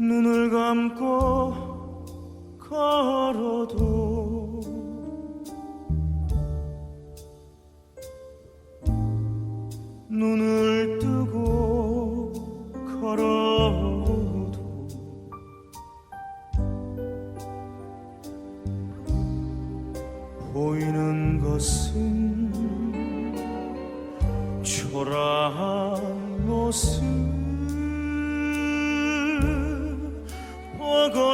눈을 감고 걸어도 눈을 뜨고 걸어도 보이는 것은 초라한 모습.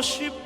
worship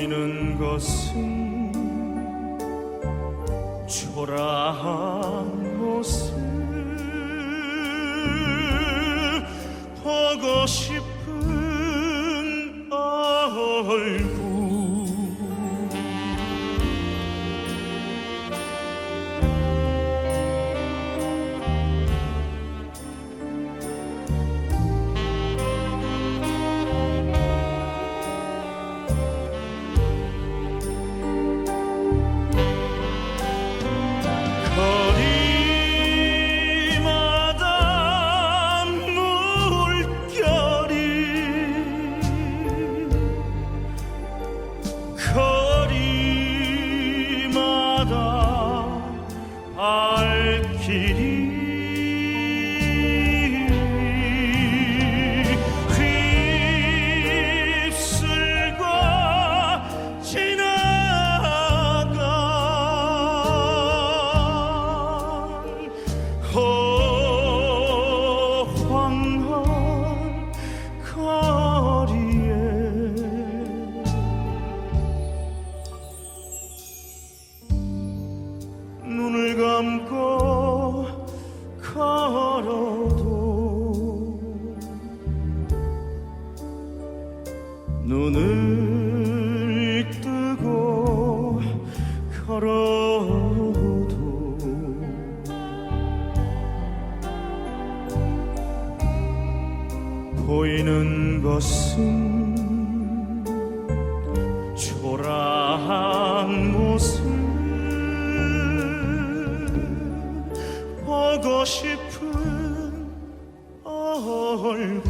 보이는 것은 초라한 보이는 것은 초라한 모습. 보고 싶은 얼굴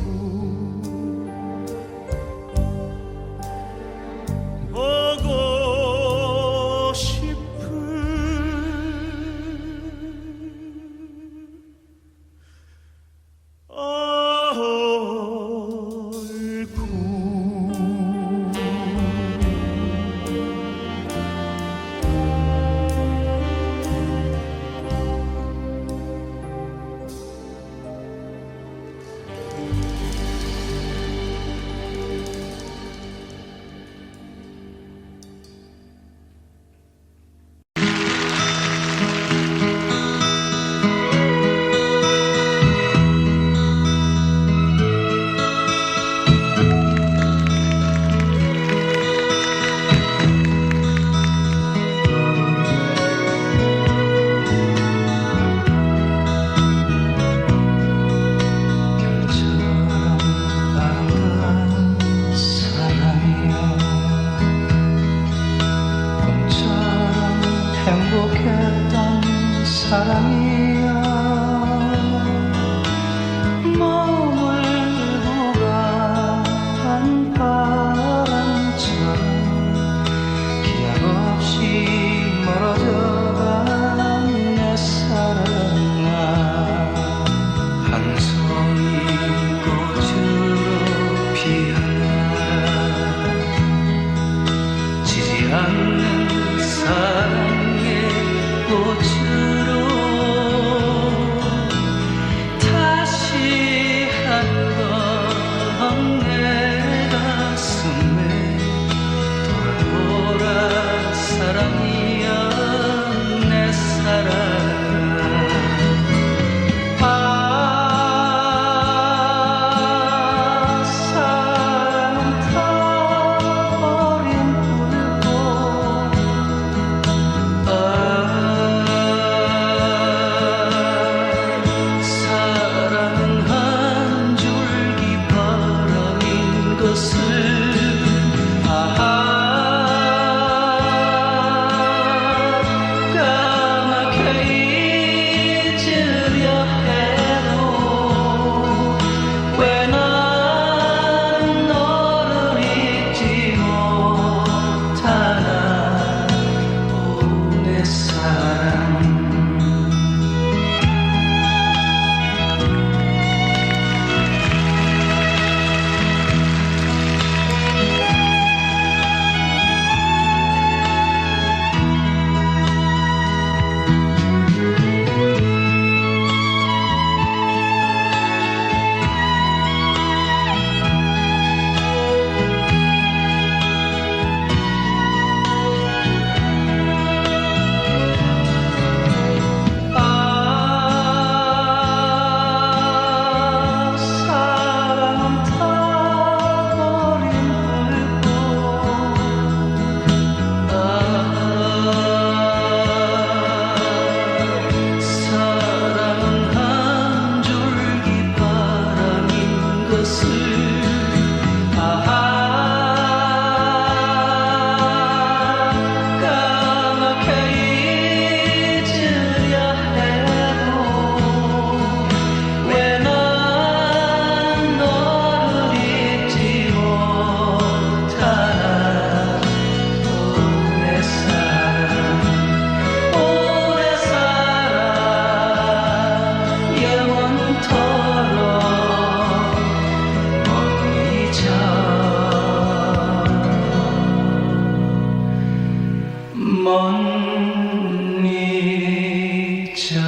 먼 잊어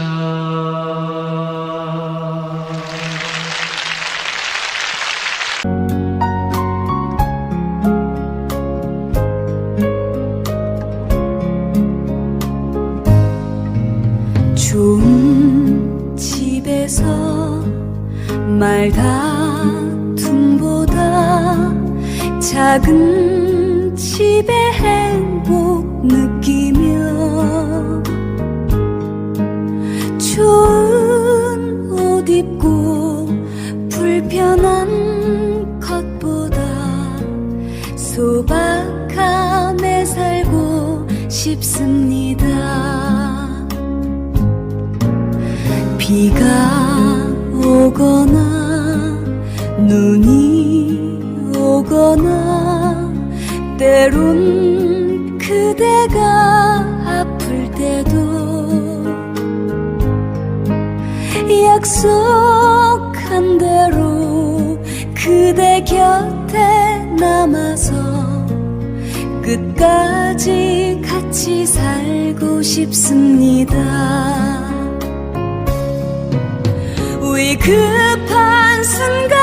좋은 집에서 말 다툼보다 작은 집의 행복 느끼 좋은 옷 입고 불편한 것보다 소박함에 살고 싶습니다. 비가 오거나 눈이 오거나 때론 그대가 약속한 대로 그대 곁에 남아서 끝까지 같이 살고 싶습니다. 위급한 순간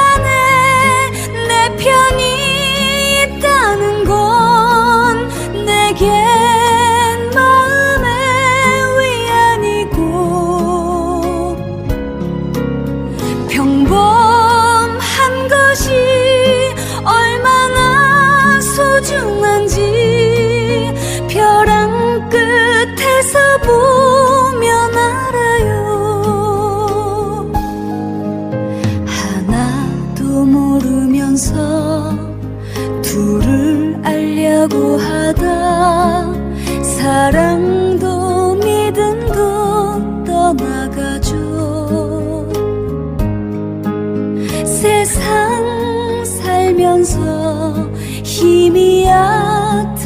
살면서 힘이 얕들겠지만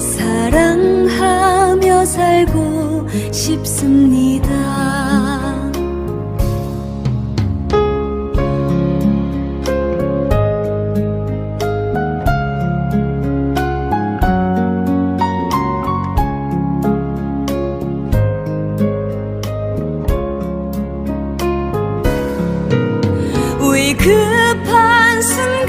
사랑하며 살고 싶습니다. 급한 순간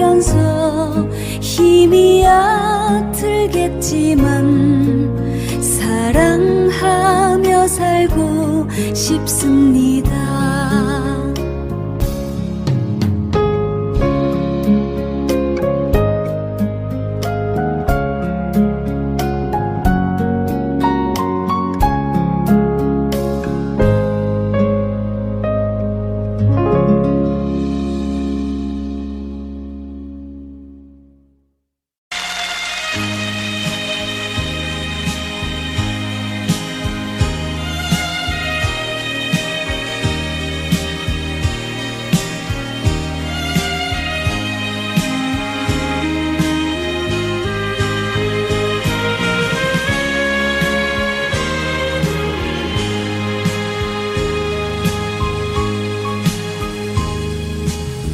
살면서 힘이 얕들겠지만 사랑하며 살고 싶습니다.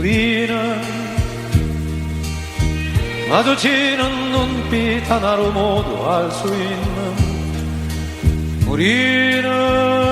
우리는 마주치는 눈빛 하나로 모두 알 수 있는 우리는